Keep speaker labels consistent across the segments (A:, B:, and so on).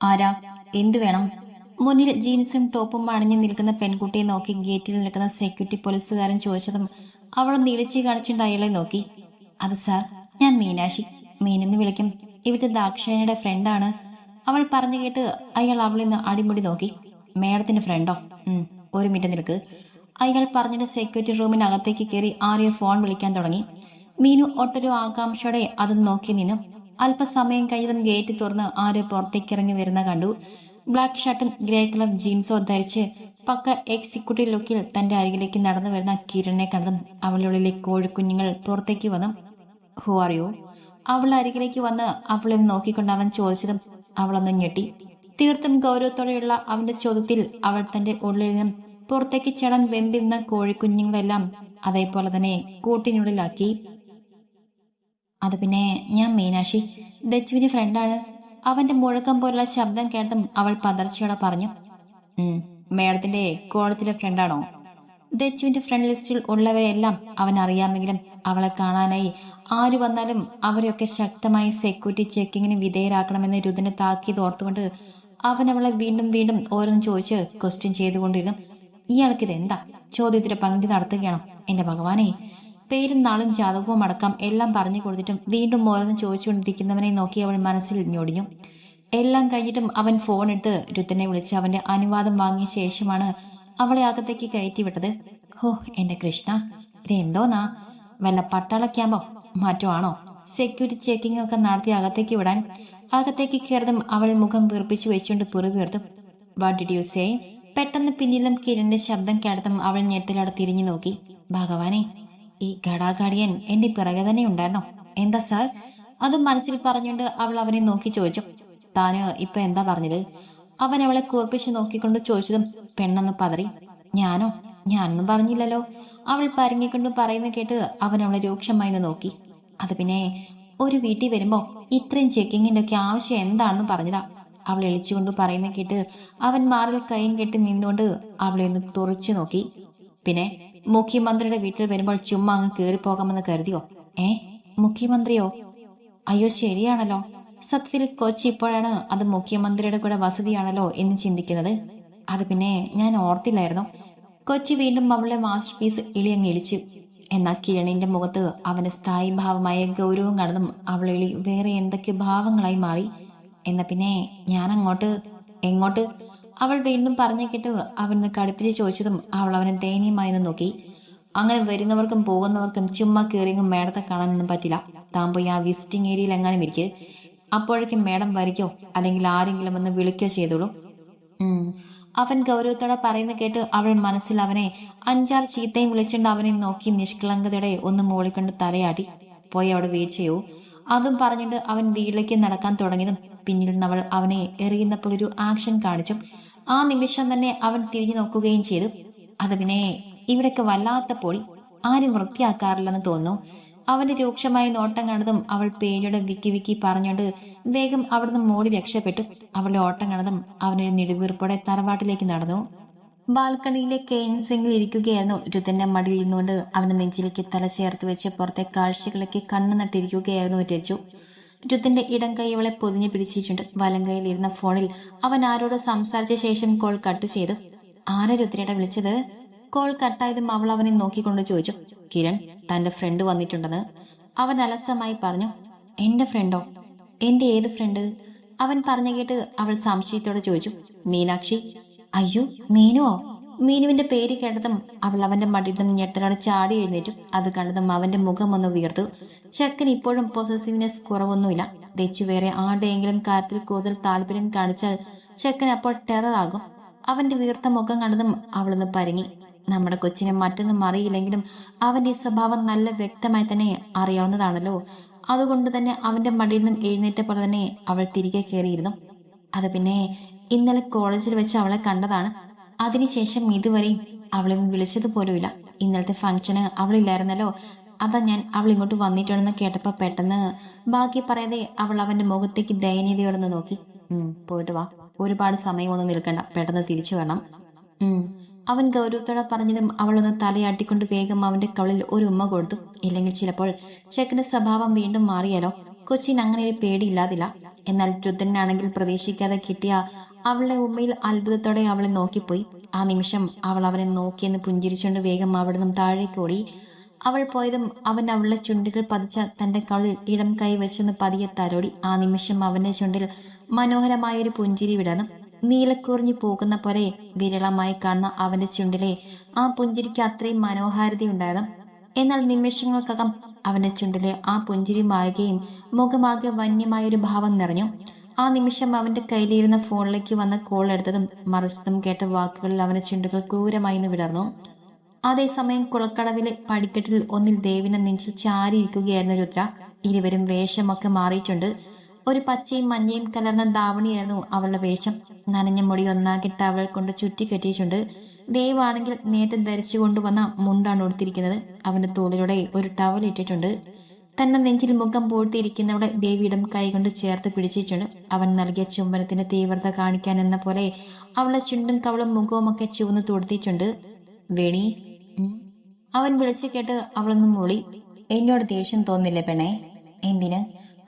A: ആരാ? എന്തു വേണം? മുന്നിൽ ജീൻസും ടോപ്പും അണിഞ്ഞു നിൽക്കുന്ന പെൺകുട്ടിയെ നോക്കി ഗേറ്റിൽ നിൽക്കുന്ന സെക്യൂരിറ്റി പോലീസുകാരൻ ചോദിച്ചതും അവൾ നീളിച്ചു കാണിച്ചുകൊണ്ട് അയാളെ നോക്കി. അത് സാർ ഞാൻ മീനാക്ഷി. മീനെന്ന് വിളിക്കും. ഇവിടുത്തെ ദാക്ഷായണിയുടെ ഫ്രണ്ടാണ്. അവൾ പറഞ്ഞു കേട്ട് അയാൾ അവളിന്ന് അടിമുടി നോക്കി. മേഡത്തിന്റെ ഫ്രണ്ടോ? ഒരു മിനിറ്റ് നിൽക്ക്. അയാൾ പറഞ്ഞിട്ട് സെക്യൂരിറ്റി റൂമിനകത്തേക്ക് കയറി ആരെയോ ഫോൺ വിളിക്കാൻ തുടങ്ങി. മീനു ഒട്ടൊരു ആകാംക്ഷയോടെ അത് നോക്കി നിന്നു. അല്പസമയം കഴിഞ്ഞതും ഗേറ്റ് തുറന്ന് ആരോ പുറത്തേക്ക് ഇറങ്ങി വരുന്ന കണ്ടു. ബ്ലാക്ക് ഷർട്ടും ഗ്രേ കളർ ജീൻസോ ധരിച്ച് പക്ക എക്സിക്യൂട്ടീവ് ലുക്കിൽ തന്റെ അരികിലേക്ക് നടന്നു വരുന്ന കിരണിനെ കണ്ടതും അവളുടെ ഉള്ളിലെ കോഴിക്കുഞ്ഞുങ്ങൾ പുറത്തേക്ക് വന്നു. ഹു ആർ യു അവൾ അരികിലേക്ക് വന്ന് അവളെ നോക്കിക്കൊണ്ട് അവൻ ചോദിച്ചതും അവളൊന്ന് ഞെട്ടി. തീർത്തും ഗൗരവത്തോടെയുള്ള അവന്റെ ചോദ്യത്തിൽ അവൾ തന്റെ ഉള്ളിൽ നിന്നും പുറത്തേക്ക് ചടൻ വെമ്പിരുന്ന കോഴിക്കുഞ്ഞുങ്ങളെല്ലാം അതേപോലെ തന്നെ കൂട്ടിനുള്ളിലാക്കി. അത് പിന്നെ ഞാൻ മീനാക്ഷി ദച്ചുവിന്റെ ഫ്രണ്ടാണ്. അവന്റെ മുഴക്കം പോലുള്ള ശബ്ദം കേട്ടതും അവൾ പതർച്ചയോടെ പറഞ്ഞു "ഉം, മേഡത്തിന്റെ കോളത്തിലെ ഫ്രണ്ടാണോ? ദച്ചുവിന്റെ ഫ്രണ്ട് ലിസ്റ്റിൽ ഉള്ളവരെല്ലാം അവൻ അറിയാമെങ്കിലും അവളെ കാണാനായി ആര് വന്നാലും അവരെയൊക്കെ ശക്തമായി സെക്യൂരിറ്റി ചെക്കിങ്ങിന് വിധേയരാക്കണമെന്ന് രുദിനെ താക്കീത് ഓർത്തുകൊണ്ട് അവൻ അവളെ വീണ്ടും വീണ്ടും ഓരോന്ന് ചോദിച്ച് ക്വസ്റ്റ്യൻ ചെയ്തുകൊണ്ടിരുന്നു. ഇയാൾക്കിത് എന്താ ചോദ്യത്തിന്റെ പങ്ക്തി നടത്തുകയാണോ? എന്റെ ഭഗവാനെ പേരും നാളും ജാതകവും അടക്കം എല്ലാം പറഞ്ഞു കൊടുത്തിട്ടും വീണ്ടും ഓരോന്ന് ചോദിച്ചുകൊണ്ടിരിക്കുന്നവനെ നോക്കി അവൾ മനസ്സിൽ ഞൊടിഞ്ഞു. എല്ലാം കഴിഞ്ഞിട്ടും അവൻ ഫോൺ എടുത്ത് രുത്തനെ വിളിച്ച് അവന്റെ അനുവാദം വാങ്ങിയ ശേഷമാണ് അവളെ അകത്തേക്ക് കയറ്റി വിട്ടത്. ഹോ എന്റെ കൃഷ്ണ ഇത് എന്തോന്നാ? വല്ല പട്ടാള ക്യാമ്പോ മറ്റോ ആണോ? സെക്യൂരിറ്റി ചെക്കിംഗ് ഒക്കെ നടത്തി അകത്തേക്ക് വിടാൻ. അകത്തേക്ക് കയറതും അവൾ മുഖം വീർപ്പിച്ചു വെച്ചുകൊണ്ട് പുറകുയർത്തു വാട്ട് ഡിഡ് യു സേ പെട്ടെന്ന് പിന്നിലും കിരണിന്റെ ശബ്ദം കേട്ടതും അവൾ ഞെട്ടിലവിടെ തിരിഞ്ഞു നോക്കി. ഭഗവാനെ ഈ ഘടാഘടിയൻ എന്റെ പിറകെ തന്നെ ഉണ്ടായിരുന്നോ? എന്താ സാർ? അതും മനസ്സിൽ പറഞ്ഞുകൊണ്ട് അവൾ അവനെ നോക്കി ചോദിച്ചു. താന് ഇപ്പൊ എന്താ പറഞ്ഞത്? അവൻ അവളെ കൂർപ്പിച്ച് നോക്കിക്കൊണ്ട് ചോദിച്ചതും പെണ്ണെന്ന് പതറി. ഞാനോ? ഞാനൊന്നും പറഞ്ഞില്ലല്ലോ. അവൾ പരങ്ങിക്കൊണ്ട് പറയുന്ന കേട്ട് അവൻ അവളെ രൂക്ഷമായി നോക്കി. അത് പിന്നെ ഒരു വീട്ടിൽ വരുമ്പോ ഇത്രയും ചെക്കിങ്ങിന്റെ ഒക്കെ ആവശ്യം എന്താണെന്ന് പറഞ്ഞതാ. അവൾ എളിച്ചുകൊണ്ട് പറയുന്ന കേട്ട് അവൻ മാറിൽ കൈയും കെട്ടി നിന്നുകൊണ്ട് അവളെ ഒന്ന് തുറച്ചു നോക്കി. പിന്നെ മുഖ്യമന്ത്രിയുടെ വീട്ടിൽ വരുമ്പോൾ ചുമ്മാ അങ്ങ് കയറിപ്പോകാമെന്ന് കരുതിയോ? ഏ? മുഖ്യമന്ത്രിയോ? അയ്യോ ശരിയാണല്ലോ. സത്യത്തിൽ കൊച്ചി ഇപ്പോഴാണ് അത് മുഖ്യമന്ത്രിയുടെ കൂടെ വസതിയാണല്ലോ എന്ന് ചിന്തിക്കുന്നത്. അത് പിന്നെ ഞാൻ ഓർത്തില്ലായിരുന്നു. കൊച്ചി വീണ്ടും അവളുടെ മാസ്റ്റർ പീസ് ഇളിയങ്ങ് ഇളിച്ചു എന്നാൽ കിരണിന്റെ മുഖത്ത് അവന്റെ സ്ഥായി ഭാവമായ ഗൗരവം കടന്നും അവൾ ഇളി വേറെ എന്തൊക്കെ ഭാവങ്ങളായി മാറി. എന്നാ പിന്നെ ഞാൻ അങ്ങോട്ട് എങ്ങോട്ട്? അവൾ വീണ്ടും പറഞ്ഞു കേട്ട് അവനെ കടുപ്പിച്ച് ചോദിച്ചതും അവൾ അവനെ ദയനീയമായി നോക്കി. അങ്ങനെ വരുന്നവർക്കും പോകുന്നവർക്കും ചുമ്മാ കയറിയങ്ങും മേഡത്തെ കാണാനൊന്നും പറ്റില്ല. താൻ പോയി ആ വിസിറ്റിംഗ് ഏരിയയിൽ എങ്ങാനും ഇരിക്കെ. അപ്പോഴേക്കും മേഡം വരിക്കോ? അല്ലെങ്കിൽ ആരെങ്കിലും വന്ന് വിളിക്കോ ചെയ്തോളൂ. അവൻ ഗൗരവത്തോടെ പറയുന്ന കേട്ട് അവൾ മനസ്സിൽ അവനെ അഞ്ചാറ് ചീത്തയും വിളിച്ചുകൊണ്ട് അവനെ നോക്കി നിഷ്കളങ്കതയുടെ ഒന്ന് മൂളിക്കൊണ്ട് തലയാടി പോയി അവിടെ ചെയ്യൂ. അതും പറഞ്ഞിട്ട് അവൻ വീട്ടിലേക്ക് നടക്കാൻ തുടങ്ങിയതും നിന്ന് അവൾ അവനെ എറിയുന്നപ്പോൾ ഒരു ആക്ഷൻ കാണിച്ചു. ആ നിമിഷം തന്നെ അവൻ തിരിഞ്ഞു നോക്കുകയും ചെയ്തു. അത് പിന്നെ ഇവിടൊക്കെ വല്ലാത്ത പൊളി ആരും വൃത്തിയാക്കാറില്ലെന്ന് തോന്നുന്നു. അവന്റെ രൂക്ഷമായ നോട്ടം കണ്ടതും അവൾ പേനയുടെ വിക്കി വിക്കി പറഞ്ഞുകൊണ്ട് വേഗം അവിടുന്ന് മോടി രക്ഷപ്പെട്ടു. അവളുടെ ഓട്ടം കണ്ടതും അവനൊരു നെടുവീർപ്പോടെ തറവാട്ടിലേക്ക് നടന്നു. ബാൽക്കണിയിലെ കെയിൻ സ്വിംഗിൽ ഇരിക്കുകയായിരുന്നു. രുതന്റെ മടിയിൽ നിന്നുകൊണ്ട് അവന്റെ നെഞ്ചിലേക്ക് തല ചേർത്ത് വെച്ച് പുറത്തെ കാഴ്ചകളൊക്കെ കണ്ണു നട്ടിരിക്കുകയായിരുന്നു രജു രുത്തിന്റെ ഇടം കൈ അവളെ പൊതിഞ്ഞു പിടിച്ചിട്ടുണ്ട്. വലം കൈയിലിരുന്ന ഫോണിൽ അവൻ ആരോട് സംസാരിച്ച ശേഷം കോൾ കട്ട് ചെയ്തു. ആരാ രുദ്രയുടെ വിളിച്ചത്? കോൾ കട്ടായതും അവൾ അവനെ നോക്കിക്കൊണ്ട് ചോദിച്ചു. കിരൺ തന്റെ ഫ്രണ്ട് വന്നിട്ടുണ്ടെന്ന്. അവൻ അലസമായി പറഞ്ഞു. എന്റെ ഫ്രണ്ടോ? എന്റെ ഏത് ഫ്രണ്ട്? അവൻ പറഞ്ഞു കേട്ട് അവൾ സംശയത്തോടെ ചോദിച്ചു. മീനാക്ഷി? അയ്യോ മീനുവോ? മീനുവിന്റെ പേര് കേട്ടതും അവൾ അവന്റെ മടിയിൽ നിന്ന് ഞെട്ടലോടെ ചാടി എഴുന്നേറ്റും. അത് കണ്ടതും അവന്റെ മുഖം ഒന്ന് ഉയർത്തു ചെക്കൻ ഇപ്പോഴും പൊസസീവ്നെസ് കുറവൊന്നുമില്ല. ദച്ചു വേറെ ആരുടെയെങ്കിലും കാര്യത്തിൽ കൂടുതൽ താല്പര്യം കാണിച്ചാൽ ചെക്കൻ അപ്പോൾ ടെററാകും അവന്റെ വീർത്ത മുഖം കണ്ടതും അവളൊന്ന് പരങ്ങി. നമ്മുടെ കൊച്ചിനെ മറ്റൊന്നും അറിയില്ലെങ്കിലും അവന്റെ സ്വഭാവം നല്ല വ്യക്തമായി തന്നെ അറിയാവുന്നതാണല്ലോ. അതുകൊണ്ട് തന്നെ അവന്റെ മടിയിൽ നിന്നും എഴുന്നേറ്റ പോലെ തന്നെ അവൾ തിരികെ കയറിയിരുന്നു അത് പിന്നെ ഇന്നലെ കോളേജിൽ വെച്ച് അവളെ കണ്ടതാണ്. അതിനുശേഷം ഇതുവരെയും അവളെ വിളിച്ചതുപോലുമില്ല. ഇന്നലത്തെ ഫംഗ്ഷന് അവളില്ലായിരുന്നല്ലോ. അതാ ഞാൻ അവൾ ഇങ്ങോട്ട് വന്നിട്ടുണ്ടെന്ന് കേട്ടപ്പോ പെട്ടെന്ന് ബാക്കി പറയാതെ അവൾ അവന്റെ മുഖത്തേക്ക് ദയനീയതയോടൊന്ന് നോക്കി. പോയിട്ട് വാ. ഒരുപാട് സമയമൊന്നും നിൽക്കണ്ട. പെട്ടെന്ന് തിരിച്ചു വേണം അവൻ ഗൗരവത്തോടെ പറഞ്ഞതും അവളൊന്ന് തലയാട്ടിക്കൊണ്ട് വേഗം അവന്റെ കവളിൽ ഒരു ഉമ്മ കൊടുത്തു. ഇല്ലെങ്കിൽ ചിലപ്പോൾ ചെക്കന്റെ സ്വഭാവം വീണ്ടും മാറിയാലോ? കൊച്ചിന് അങ്ങനെ ഒരു പേടിയില്ലാതില്ല. എന്നാൽ രുദ്രനാണെങ്കിൽ പ്രതീക്ഷിക്കാതെ കിട്ടിയ അവളുടെ ഉമ്മയിൽ അത്ഭുതത്തോടെ അവളെ നോക്കിപ്പോയി. ആ നിമിഷം അവൾ അവനെ നോക്കിയെന്ന് പുഞ്ചിരിച്ചുകൊണ്ട് വേഗം അവിടെ നിന്നും താഴേക്കോടി അവൾ പോയതും അവൻ അവളുടെ ചുണ്ടുകൾ പതിച്ച തന്റെ കളിൽ ഇടം കൈ വെച്ചൊന്ന് പതിയെ തരോടി ആ നിമിഷം അവന്റെ ചുണ്ടിൽ മനോഹരമായൊരു പുഞ്ചിരി വിടണം നീലക്കുറിഞ്ഞു പോകുന്ന പോലെ വിരളമായി കാണുന്ന അവന്റെ ചുണ്ടിലെ ആ പുഞ്ചിരിക്ക് അത്രയും മനോഹാരിതയുണ്ടായിരുന്നു. എന്നാൽ നിമിഷങ്ങൾക്കകം അവന്റെ ചുണ്ടിലെ ആ പുഞ്ചിരി മായുകയും മുഖമാകെ വന്യമായൊരു ഭാവം നിറഞ്ഞു. ആ നിമിഷം അവന്റെ കയ്യിലിരുന്ന ഫോണിലേക്ക് വന്ന കോൾ എടുത്തതും മറുശതും കേട്ട വാക്കുകളിൽ അവന്റെ ചുണ്ടുകൾ ക്രൂരമായി നിന്ന് വിടർന്നു. അതേസമയം കുളക്കടവിലെ പടിക്കെട്ടിൽ ഒന്നിൽ ദേവിനെ നെഞ്ചിൽ ചാരിയിരിക്കുകയായിരുന്നു രുദ്ര ഇരുവരും വേഷമൊക്കെ മാറിയിട്ടുണ്ട്. ഒരു പച്ചയും മഞ്ഞയും കലർന്ന ധാവണിയായിരുന്നു അവളുടെ വേഷം. നനഞ്ഞ മുടി ഒന്നാകിട്ട് അവൾ കൊണ്ട് ചുറ്റിക്കെട്ടിയിട്ടുണ്ട് ദേവാണെങ്കിൽ നേരത്തെ ധരിച്ചു കൊണ്ടുവന്ന മുണ്ടാണ് ഉടുത്തിരിക്കുന്നത്. അവന്റെ തോളിലൂടെ ഒരു ടവൽ ഇട്ടിട്ടുണ്ട്. തന്നെ നെഞ്ചിൽ മുഖം പൂഴ്ത്തിയിരിക്കുന്നവിടെ ദേവിയിടം കൈകൊണ്ട് ചേർത്ത് പിടിച്ചിട്ടുണ്ട്. അവൻ നൽകിയ ചുംബനത്തിന്റെ തീവ്രത കാണിക്കാൻ എന്ന പോലെ അവളെ ചുണ്ടും കവളും മുഖവും ഒക്കെ ചുവന്ന് തൊടുത്തിയിട്ടുണ്ട് വേണി അവൻ വിളിച്ചു കേട്ട് അവളൊന്നും മൂളി. എന്നോട് ദേഷ്യം തോന്നില്ല പെണേ എന്തിന്?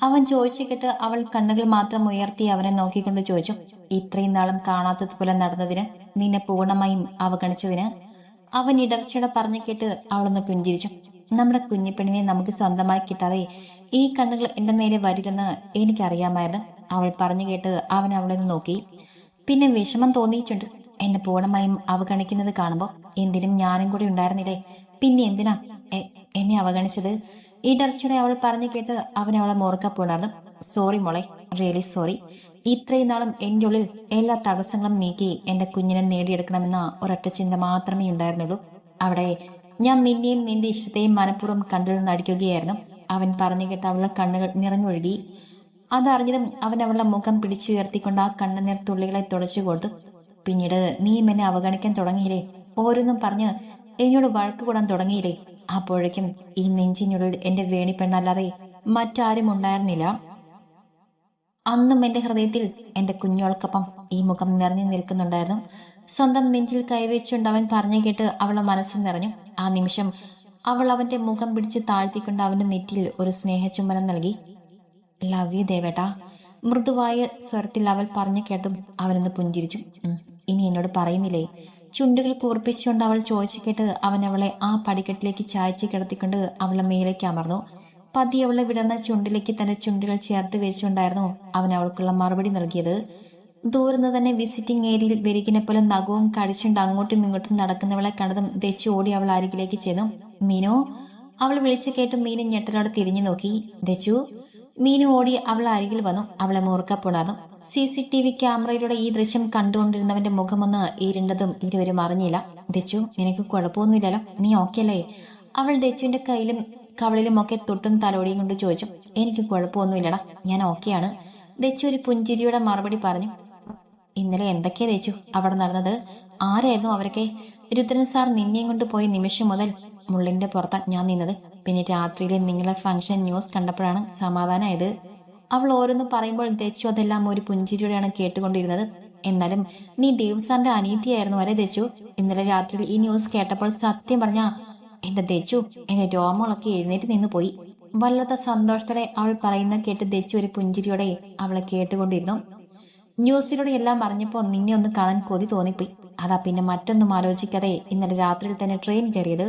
A: അവൻ ചോദിച്ചു കേട്ട് അവൾ കണ്ണുകൾ മാത്രം ഉയർത്തി അവനെ നോക്കിക്കൊണ്ട് ചോദിച്ചു. ഇത്രയും നാളും കാണാത്തതുപോലെ നടന്നതിന് നിന്നെ പൂർണമായും അവഗണിച്ചതിന്? അവൻ ഇടർച്ചയുടെ പറഞ്ഞു കേട്ട് അവളൊന്ന് പുഞ്ചിരിച്ചു. നമ്മുടെ കുഞ്ഞിപ്പെണ്ണിനെ നമുക്ക് സ്വന്തമായി കിട്ടാതെ ഈ കണ്ണുകൾ എന്റെ നേരെ വരില്ലെന്ന് എനിക്കറിയാമായിരുന്നു. അവൾ പറഞ്ഞു കേട്ട് അവൻ അവളെ നോക്കി. പിന്നെ വിഷമം തോന്നിയിട്ടുണ്ട്. എന്നെ പൂർണമായും അവഗണിക്കുന്നത് കാണുമ്പോൾ എന്തിനും ഞാനും കൂടി ഉണ്ടായിരുന്നില്ലേ? പിന്നെ എന്തിനാ എന്നെ അവഗണിച്ചത്? ഈ ഡർച്ചയുടെ അവൾ പറഞ്ഞു കേട്ട് അവൻ അവളെ മോർക്കപ്പുണർന്നു സോറി മോളെ റിയലി സോറി ഇത്രയും നാളും എന്റെ ഉള്ളിൽ എല്ലാ തടസ്സങ്ങളും നീക്കി എന്റെ കുഞ്ഞിനെ നേടിയെടുക്കണമെന്ന ഒരൊറ്റ ചിന്ത മാത്രമേ ഉണ്ടായിരുന്നുള്ളൂ. അവിടെ ഞാൻ നിന്നെയും നിന്റെ ഇഷ്ടത്തെയും മനഃപൂർവം കണ്ടു നടിക്കുകയായിരുന്നു. അവൻ പറഞ്ഞു കേട്ട അവളുടെ കണ്ണുകൾ നിറഞ്ഞൊഴുകി. അതറിഞ്ഞതും അവൻ അവളുടെ മുഖം പിടിച്ചുയർത്തിക്കൊണ്ട് ആ കണ്ണുനീർ തുള്ളികളെ തുടച്ചു കൊടുത്തു. പിന്നീട് നീയും എന്നെ അവഗണിക്കാൻ തുടങ്ങിയില്ലേ? ഓരോന്നും പറഞ്ഞ് എന്നോട് വഴക്ക് കൂടാൻ തുടങ്ങിയില്ലേ? അപ്പോഴേക്കും ഈ നെഞ്ചിനുള്ളിൽ എന്റെ വേണിപ്പെണ്ണല്ലാതെ മറ്റാരും ഉണ്ടായിരുന്നില്ല. അന്നും എന്റെ ഹൃദയത്തിൽ എന്റെ കുഞ്ഞോൾക്കൊപ്പം ഈ മുഖം നിറഞ്ഞു നിൽക്കുന്നുണ്ടായിരുന്നു. സ്വന്തം നെഞ്ചിൽ കൈവച്ചുകൊണ്ട് അവൻ പറഞ്ഞു കേട്ട് അവളുടെ മനസ്സ് നിറഞ്ഞു. ആ നിമിഷം അവൾ അവന്റെ മുഖം പിടിച്ച് താഴ്ത്തിക്കൊണ്ട് അവന്റെ നെറ്റിയിൽ ഒരു സ്നേഹചുംബനം നൽകി. ലവ് യു ദേവേട്ട. മൃദുവായ സ്വരത്തിൽ അവൾ പറഞ്ഞു കേട്ടും അവനൊന്ന് പുഞ്ചിരിച്ചു. ഇനി എന്നോട് പറയുന്നില്ലേ? ചുണ്ടുകൾ കൂർപ്പിച്ചുകൊണ്ട് അവൾ ചോദിച്ചു കേട്ട് അവൻ അവളെ ആ പടിക്കെട്ടിലേക്ക് ചായച്ച് കിടത്തിക്കൊണ്ട് അവളെ മേലേക്ക് അമർന്നു. പതി അവളെ വിടർന്ന ചുണ്ടിലേക്ക് തന്റെ ചുണ്ടുകൾ ചേർത്ത് വെച്ചുകൊണ്ടായിരുന്നു അവൻ അവൾക്കുള്ള മറുപടി നൽകിയത്. ദൂരന്ന് തന്നെ വിസിറ്റിംഗ് ഏരിയയിൽ വെരികിനെ പോലെ നഖവും കടിച്ചുകൊണ്ട് അങ്ങോട്ടും ഇങ്ങോട്ടും നടക്കുന്നവളെ കണ്ടതും ദച്ച് ഓടി അവൾ അരികിലേക്ക് ചെന്നു. മീനു? അവൾ വിളിച്ചു കേട്ട് മീനു ഞെട്ടലോടെ തിരിഞ്ഞു നോക്കി. ദച്ചു മീനു ഓടി അവൾ അരികിൽ വന്നു. അവളെ മൂർക്കപ്പെടാതും സി സി ടി വി ക്യാമറയിലൂടെ ഈ ദൃശ്യം കണ്ടുകൊണ്ടിരുന്നവന്റെ മുഖമൊന്ന് ഇരുണ്ടതും ഇരുവരും അറിഞ്ഞില്ല. ദച്ചു നിനക്ക് കുഴപ്പമൊന്നുമില്ലല്ലോ? നീ ഓക്കെ അല്ലേ? അവൾ ദച്ചുവിന്റെ കയ്യിലും കവളിലും ഒക്കെ തൊട്ടും തലോടിയും കൊണ്ട് ചോദിച്ചു. എനിക്ക് കുഴപ്പമൊന്നുമില്ലടാ. ഞാൻ ഓക്കെയാണ് ദച്ചു ഒരു പുഞ്ചിരിയുടെ മറുപടി പറഞ്ഞു. ഇന്നലെ എന്തൊക്കെയാ തേച്ചു അവിടെ നടന്നത് ആരായിരുന്നു അവരൊക്കെ? രുദ്രൻ സാർ നിന്നെയും കൊണ്ട് പോയ നിമിഷം മുതൽ മുള്ളിന്റെ പുറത്താ ഞാൻ നിന്നത്. പിന്നെ രാത്രിയിൽ നിങ്ങളെ ഫംഗ്ഷൻ ന്യൂസ് കണ്ടപ്പോഴാണ് സമാധാനമായത് അവൾ ഓരോന്നും പറയുമ്പോൾ തേച്ചു അതെല്ലാം ഒരു പുഞ്ചിരിയോടെയാണ് കേട്ടുകൊണ്ടിരുന്നത്. എന്നാലും നീ ദേവ് സാറിന്റെ അനീതിയായിരുന്നു വരെ തേച്ചു ഇന്നലെ രാത്രിയിൽ ഈ ന്യൂസ് കേട്ടപ്പോൾ സത്യം പറഞ്ഞ എന്റെ തേച്ചു എന്റെ രോമങ്ങളൊക്കെ എഴുന്നേറ്റ് നിന്ന് പോയി. വല്ലാത്ത സന്തോഷത്തോടെ അവൾ പറയുന്ന കേട്ട് തെച്ചു ഒരു പുഞ്ചിരിയോടെ അവളെ കേട്ടുകൊണ്ടിരുന്നു. ന്യൂസിലൂടെ എല്ലാം പറഞ്ഞപ്പോൾ നിന്നെ ഒന്ന് കാണാൻ കൊതി തോന്നിപ്പോയി. അതാ പിന്നെ മറ്റൊന്നും ആലോചിക്കാതെ ഇന്നലെ രാത്രിയിൽ തന്നെ ട്രെയിൻ കയറിയത്.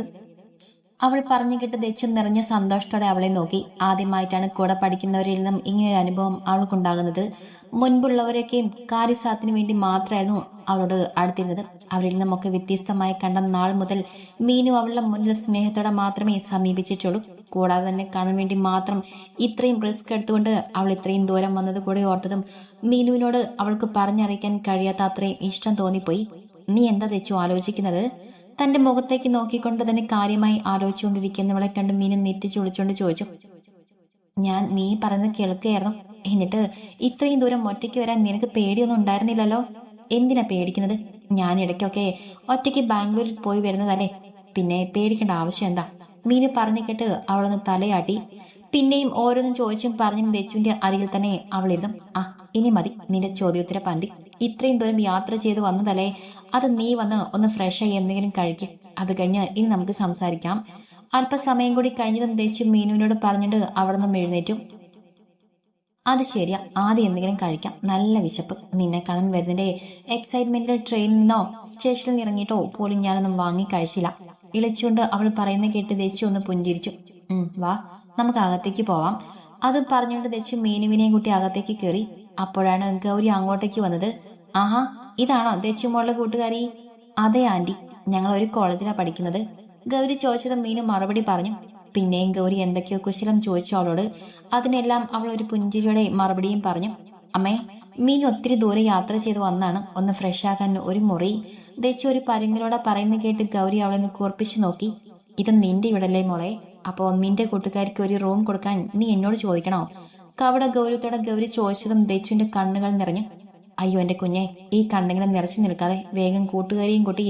A: അവൾ പറഞ്ഞു കേട്ട് ദച്ചും നിറഞ്ഞ സന്തോഷത്തോടെ അവളെ നോക്കി. ആദ്യമായിട്ടാണ് കൂടെ പഠിക്കുന്നവരിൽ നിന്നും ഇങ്ങനെ അനുഭവം അവൾക്കുണ്ടാകുന്നത്. മുൻപുള്ളവരൊക്കെയും കാര്യസാത്തിന് വേണ്ടി മാത്രമായിരുന്നു അവളോട് അടുത്തിരുന്നത്. അവരിൽ നിന്നുമൊക്കെ വ്യത്യസ്തമായി കണ്ട നാൾ മുതൽ മീനു അവളുടെ മുന്നിൽ സ്നേഹത്തോടെ മാത്രമേ സമീപിച്ചിട്ടുള്ളൂ. കൂടാതെ തന്നെ കാണാൻ വേണ്ടി മാത്രം ഇത്രയും റിസ്ക് എടുത്തുകൊണ്ട് അവൾ ഇത്രയും ദൂരം വന്നത് കൂടെ ഓർത്തതും മീനുവിനോട് അവൾക്ക് പറഞ്ഞറിയിക്കാൻ കഴിയാത്ത അത്രയും ഇഷ്ടം തോന്നിപ്പോയി. നീ എന്താ തെച്ചു ആലോചിക്കുന്നത്? തന്റെ മുഖത്തേക്ക് നോക്കിക്കൊണ്ട് തന്നെ കാര്യമായി ആലോചിച്ചുകൊണ്ടിരിക്കുന്നവളെ കണ്ട് മീനു നെറ്റി വിളിച്ചുകൊണ്ട് ചോദിച്ചു ഞാൻ നീ പറയുന്നത് കേൾക്കുകയായിരുന്നു. എന്നിട്ട് ഇത്രയും ദൂരം ഒറ്റയ്ക്ക് വരാൻ നിനക്ക് പേടിയൊന്നും ഉണ്ടായിരുന്നില്ലല്ലോ? എന്തിനാ പേടിക്കുന്നത്? ഞാൻ ഇടയ്ക്കൊക്കെ ഒറ്റയ്ക്ക് ബാംഗ്ലൂരിൽ പോയി വരുന്നതല്ലേ? പിന്നെ പേടിക്കേണ്ട ആവശ്യം എന്താ? മീനു പറഞ്ഞു കേട്ട് അവളൊന്ന് തലയാട്ടി. പിന്നെയും ഓരോന്നും ചോദിച്ചും പറഞ്ഞും ദച്ചുവിന്റെ അരികിൽ തന്നെ അവളിരുന്നു. ആ ഇനി മതി. നിന്റെ ചോദ്യോത്തര പന്തി. ഇത്രയും ദൂരം യാത്ര ചെയ്ത് വന്നതല്ലേ അത് നീ വന്ന് ഒന്ന് ഫ്രഷ് ആയി എന്തെങ്കിലും കഴിക്കും. അത് കഴിഞ്ഞ് ഇനി നമുക്ക് സംസാരിക്കാം. അല്പസമയം കൂടി കഴിഞ്ഞതും ദച്ചു മീനുവിനോട് പറഞ്ഞിട്ട് അവിടെ നിന്നും എഴുന്നേറ്റു. അത് ശരിയാ. ആദ്യം എന്തെങ്കിലും കഴിക്കാം. നല്ല വിശപ്പ്. നിന്നെ കാണാൻ വരുന്നതിന്റെ എക്സൈറ്റ്മെന്റിൽ ട്രെയിനിൽ നിന്നോ സ്റ്റേഷനിൽ നിന്ന് ഇറങ്ങിയിട്ടോ പോലും ഞാനൊന്നും വാങ്ങി കഴിച്ചില്ല. ഇളിച്ചുകൊണ്ട് അവൾ പറയുന്ന കേട്ട് ദച്ചു ഒന്ന് പുഞ്ചിരിച്ചു. വാ. നമുക്ക് അകത്തേക്ക് പോവാം. അത് പറഞ്ഞുകൊണ്ട് ദച്ചു മീനുവിനെയും കൂട്ടി അകത്തേക്ക് കയറി അപ്പോഴാണ് ഗൗരി അങ്ങോട്ടേക്ക് വന്നത്. ആഹാ ഇതാണോ ദച്ചു മോളുടെ കൂട്ടുകാരി? അതെ ആന്റി. ഞങ്ങൾ ഒരു കോളേജിലാണ് പഠിക്കുന്നത്. ഗൗരി ചോദിച്ചത് മീനു മറുപടി പറഞ്ഞു. പിന്നെയും ഗൗരി എന്തൊക്കെയോ കുശലം ചോദിച്ചു അവളോട്. അതിനെല്ലാം അവൾ ഒരു പുഞ്ചിരിയുടെ മറുപടിയും പറഞ്ഞു. അമ്മേ മീൻ ഒത്തിരി ദൂരെ യാത്ര ചെയ്ത് വന്നാണ്. ഒന്ന് ഫ്രഷ് ആക്കാൻ ഒരു മുറി. ദച്ചു ഒരു പരുങ്ങലോടെ പറയുന്ന കേട്ട് ഗൗരി അവളെ ഒന്ന് കൂർപ്പിച്ചു നോക്കി. ഇത് നിന്റെ ഇവിടല്ലേ മോളെ? അപ്പോ നിന്റെ കൂട്ടുകാരിക്ക് ഒരു റൂം കൊടുക്കാൻ നീ എന്നോട് ചോദിക്കണോ? കവട ഗൗരവത്തോടെ ഗൗരി ചോദിച്ചതും ദച്ചുവിന്റെ കണ്ണുകൾ നിറഞ്ഞു. അയ്യോ എന്റെ കുഞ്ഞെ ഈ കണ്ണിങ്ങനെ നിറച്ചു നിൽക്കാതെ വേഗം കൂട്ടുകാരിയും കൂട്ടി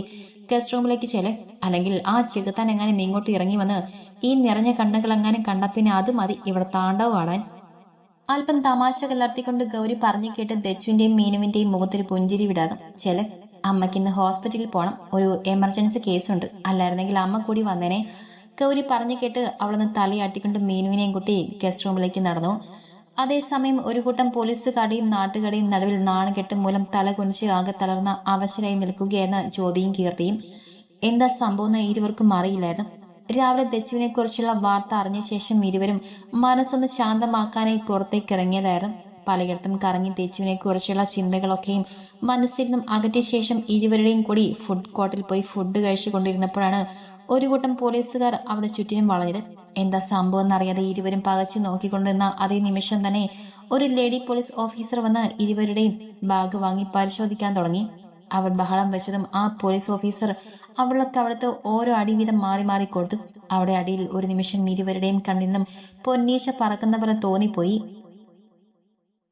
A: ഗസ്റ്റ് റൂമിലേക്ക് ചെൽ. അല്ലെങ്കിൽ ആ ചെകുത്താൻ എങ്ങാനും ഇങ്ങോട്ട് ഇറങ്ങി വന്ന് ഈ നിറഞ്ഞ കണ്ണുകൾ എങ്ങാനും കണ്ട പിന്നെ അത് മതി ഇവിടെ താണ്ടവ് ആടാൻ അല്പം തമാശ കലർത്തിക്കൊണ്ട് ഗൗരി പറഞ്ഞു കേട്ട് ദച്ചുവിന്റെയും മീനുവിന്റെയും മുഖത്തൊരു പുഞ്ചിരി വിടാതെ. ചെൽ അമ്മയ്ക്ക് ഇന്ന് ഹോസ്പിറ്റലിൽ പോണം. ഒരു എമർജൻസി കേസുണ്ട് അല്ലായിരുന്നെങ്കിൽ അമ്മ കൂടി വന്നേനെ. ഗൗരി പറഞ്ഞു കേട്ട് അവളൊന്ന് തലയാട്ടിക്കൊണ്ട് മീനുവിനെയും കുട്ടി ഗസ്റ്റ് റൂമിലേക്ക് നടന്നു. അതേസമയം ഒരു കൂട്ടം പോലീസുകാരുടെയും നാട്ടുകാരുടെയും നടുവിൽ നാണുകെട്ട് മൂലം തലകുനിച്ച് ആകെ തളർന്ന അവശരായി നിൽക്കുകയെന്ന് ജ്യോതിയും കീർത്തിയും. എന്താ സംഭവം ഇരുവർക്കും അറിയില്ലായിരുന്നു. രാവിലെ ദച്ചുവിനെ കുറിച്ചുള്ള വാർത്ത അറിഞ്ഞ ശേഷം ഇരുവരും മനസ്സൊന്ന് ശാന്തമാക്കാനായി പുറത്തേക്ക് ഇറങ്ങിയതായിരുന്നു. പലയിടത്തും കറങ്ങി ദച്ചുവിനെ കുറിച്ചുള്ള ചിന്തകളൊക്കെയും മനസ്സിൽ നിന്നും അകറ്റിയ ശേഷം ഇരുവരുടെയും കൂടി ഫുഡ് കോർട്ടിൽ പോയി ഫുഡ് കഴിച്ചു കൊണ്ടിരുന്നപ്പോഴാണ് ഒരു കൂട്ടം പോലീസുകാർ അവിടെ ചുറ്റിനും വളഞ്ഞത്. എന്താ സംഭവം എന്നറിയാതെ ഇരുവരും പകച്ചു നോക്കിക്കൊണ്ടിരുന്ന അതേ നിമിഷം തന്നെ ഒരു ലേഡി പോലീസ് ഓഫീസർ വന്ന് ഇരുവരുടെയും ബാഗ് വാങ്ങി പരിശോധിക്കാൻ തുടങ്ങി. അവൾ ബഹളം വെച്ചതും ആ പോലീസ് ഓഫീസർ അവളൊക്കെ അവിടുത്തെ ഓരോ അടി വീതം മാറി മാറി കൊടുത്തു. അവിടെ അടിയിൽ ഒരു നിമിഷം ഇരുവരുടെയും കണ്ണിൽ നിന്നും പൊന്നീശ പറക്കുന്ന പോലെ തോന്നിപ്പോയി.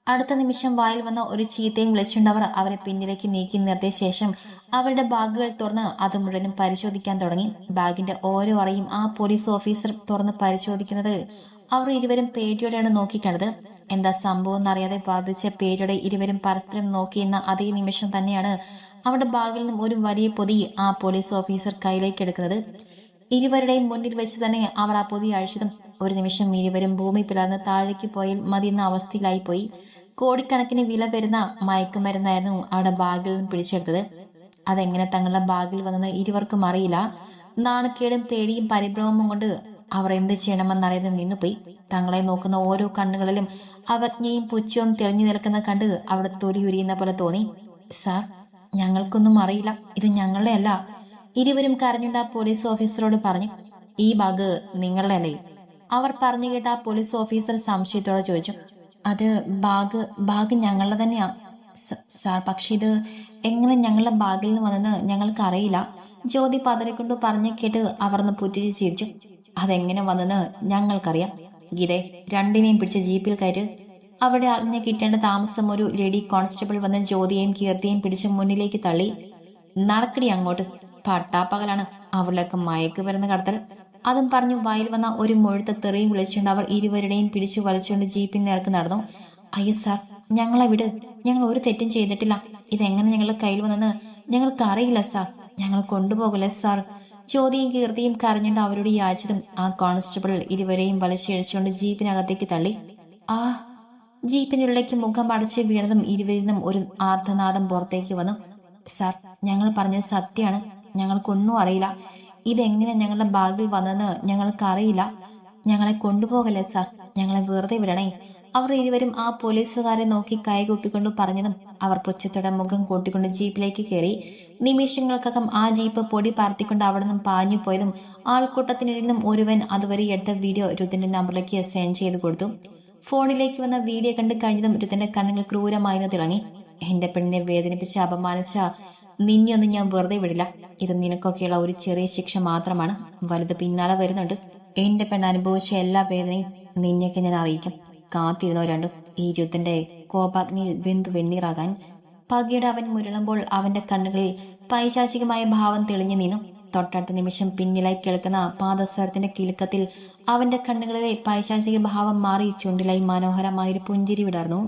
A: അടുത്ത നിമിഷം വായിൽ വന്ന ഒരു ചീത്തയും വിളിച്ചുണ്ടവർ അവരെ പിന്നിലേക്ക് നീക്കി നിർത്തിയ ശേഷം അവരുടെ ബാഗുകൾ തുറന്ന് അത് മുഴുവനും പരിശോധിക്കാൻ തുടങ്ങി. ബാഗിന്റെ ഓരോ അറയും ആ പോലീസ് ഓഫീസർ തുറന്ന് പരിശോധിക്കുന്നത് അവർ ഇരുവരും പേടിയോടെയാണ് നോക്കിക്കണത്. എന്താ സംഭവം എന്നറിയാതെ ബാധിച്ച പേടിയോടെ ഇരുവരും പരസ്പരം നോക്കിയെന്ന അതേ നിമിഷം തന്നെയാണ് അവരുടെ ബാഗിൽ നിന്നും ഒരു വലിയ പൊതി ആ പോലീസ് ഓഫീസർ കയ്യിലേക്ക് എടുക്കുന്നത്. ഇരുവരുടെയും മുന്നിൽ വെച്ച് തന്നെ അവർ ആ പൊതി അഴിച്ചതും ഒരു നിമിഷം ഇരുവരും ഭൂമി പിളർന്ന് താഴേക്ക് പോയാൽ മതിയെന്ന അവസ്ഥയിലായി പോയി കോടിക്കണക്കിന് വില വരുന്ന മയക്കുമരുന്നായിരുന്നു അവിടെ ബാഗിൽ നിന്ന് പിടിച്ചെടുത്തത്. അതെങ്ങനെ തങ്ങളുടെ ബാഗിൽ വന്നെന്ന് ഇരുവർക്കും അറിയില്ല. നാണക്കേടും പേടിയും പരിഭ്രമവും കൊണ്ട് അവർ എന്ത് ചെയ്യണമെന്നറിയാതെ നിന്നുപോയി. തങ്ങളെ നോക്കുന്ന ഓരോ കണ്ണുകളിലും അവജ്ഞയും പുച്ഛവും തെളിഞ്ഞു നിൽക്കുന്ന കണ്ട് അവിടെ തൊലി ഉരിയുന്ന പോലെ തോന്നി. സാർ ഞങ്ങൾക്കൊന്നും അറിയില്ല. ഇത് ഞങ്ങളുടെ അല്ല. ഇരുവരും കരഞ്ഞുണ്ട് ആ പോലീസ് ഓഫീസറോട് പറഞ്ഞു ഈ ബാഗ് നിങ്ങളുടെ അല്ലേ? അവർ പറഞ്ഞു കേട്ട ആ പോലീസ് ഓഫീസർ സംശയത്തോടെ ചോദിച്ചു അത് ബാഗ് ബാഗ് ഞങ്ങളുടെ തന്നെയാ. സ- സാർ പക്ഷെ ഇത് എങ്ങനെ ഞങ്ങളുടെ ബാഗിൽ നിന്ന് വന്നെന്ന് ഞങ്ങൾക്ക് അറിയില്ല ജ്യോതി പതറിക്കൊണ്ട് പറഞ്ഞു കേട്ട് അവർന്ന് പുറ്റിച്ച് ചിരിച്ചു. അതെങ്ങനെ വന്നെന്ന് ഞങ്ങൾക്കറിയാം. ഗീതെ രണ്ടിനെയും പിടിച്ച ജീപ്പിൽ കയറ്റ്. അവിടെ അതിന് കിട്ടേണ്ട താമസം ഒരു ലേഡി കോൺസ്റ്റബിൾ വന്ന് ജ്യോതിയെയും കീർത്തിയെയും പിടിച്ച് മുന്നിലേക്ക് തള്ളി. നടക്കടി അങ്ങോട്ട്. പട്ടാപ്പകലാണ് അവളിലേക്ക് മയക്ക് വരുന്ന കടത്തൽ. അതും പറഞ്ഞു വായിൽ വന്ന ഒരു മുഴുത്ത തെറിയും വിളിച്ചുകൊണ്ട് അവർ ഇരുവരുടെയും പിടിച്ചു വലിച്ചുകൊണ്ട് ജീപ്പിൽ നേർക്ക് നടന്നു. അയ്യോ സാർ ഞങ്ങളെ വിട്. ഞങ്ങൾ ഒരു തെറ്റും ചെയ്തിട്ടില്ല. ഇതെങ്ങനെ ഞങ്ങളുടെ കയ്യിൽ വന്നെന്ന് ഞങ്ങൾക്ക് അറിയില്ല സാർ. ഞങ്ങൾ കൊണ്ടുപോകില്ല സാർ? ചോദ്യം കീർത്തിയും കരഞ്ഞുകൊണ്ട് അവരോട് യാചിച്ചതും ആ കോൺസ്റ്റബിൾ ഇരുവരെയും വലിച്ചിഴച്ചുകൊണ്ട് ജീപ്പിനകത്തേക്ക് തള്ളി. ആ ജീപ്പിനുള്ളിലേക്ക് മുഖം അടച്ച് വീണതും ഇരുവരിൽ നിന്നും ഒരു ആർത്തനാദം പുറത്തേക്ക് വന്നു. സാർ ഞങ്ങൾ പറഞ്ഞത് സത്യമാണ്. ഞങ്ങൾക്കൊന്നും അറിയില്ല. ഇതെങ്ങനെ ഞങ്ങളുടെ ബാഗിൽ വന്നെന്ന് ഞങ്ങൾക്ക് അറിയില്ല ഞങ്ങളെ കൊണ്ടുപോകല്ലേ സർ? ഞങ്ങളെ വെറുതെ വിടണേ. അവർ ഇരുവരും ആ പോലീസുകാരെ നോക്കി കൈകൂപ്പിക്കൊണ്ട് പറഞ്ഞതും അവർ പുച്ഛത്തോടെ മുഖം കൂട്ടിക്കൊണ്ട് ജീപ്പിലേക്ക് കയറി. നിമിഷങ്ങൾക്കകം ആ ജീപ്പ് പൊടി പാർത്തിക്കൊണ്ട് അവിടെ നിന്നും പാഞ്ഞു പോയതും ആൾക്കൂട്ടത്തിനിടയിൽ നിന്നും ഒരുവൻ അതുവരെ എടുത്ത വീഡിയോ രുതിന്റെ നമ്പറിലേക്ക് സെൻഡ് ചെയ്ത് കൊടുത്തു. ഫോണിലേക്ക് വന്ന വീഡിയോ കണ്ട് കഴിഞ്ഞതും രുതന്റെ കണ്ണുകൾ ക്രൂരമായി തിളങ്ങി. എന്റെ പെണ്ണിനെ വേദനിപ്പിച്ച് അപമാനിച്ച നിന്നെയൊന്നും ഞാൻ വെറുതെ വിടില്ല. ഇത് നിനക്കൊക്കെയുള്ള ഒരു ചെറിയ ശിക്ഷ മാത്രമാണ്. വലുത് പിന്നാലെ വരുന്നുണ്ട്. എന്റെ പെണ്ണ് അനുഭവിച്ച എല്ലാ വേദനയും നിന്നെയൊക്കെ ഞാൻ അറിയിക്കും. കാത്തിരുന്നോ രണ്ടും. ഈ യുദ്ധന്റെ കോപാഗ്നിയിൽ വെന്തു വെണ്ണീറാകാൻ. പകിയുടെ അവൻ മുരളുമ്പോൾ അവന്റെ കണ്ണുകളിൽ പൈശാചികമായ ഭാവം തെളിഞ്ഞു നിന്നു. തൊട്ടടുത്ത നിമിഷം പിന്നിലായി കേൾക്കുന്ന പാദസ്വരത്തിന്റെ കിലുക്കത്തിൽ അവന്റെ കണ്ണുകളിലെ പൈശാചിക ഭാവം മാറി ചുണ്ടിലായി മനോഹരമായൊരു പുഞ്ചിരി വിടർന്നു.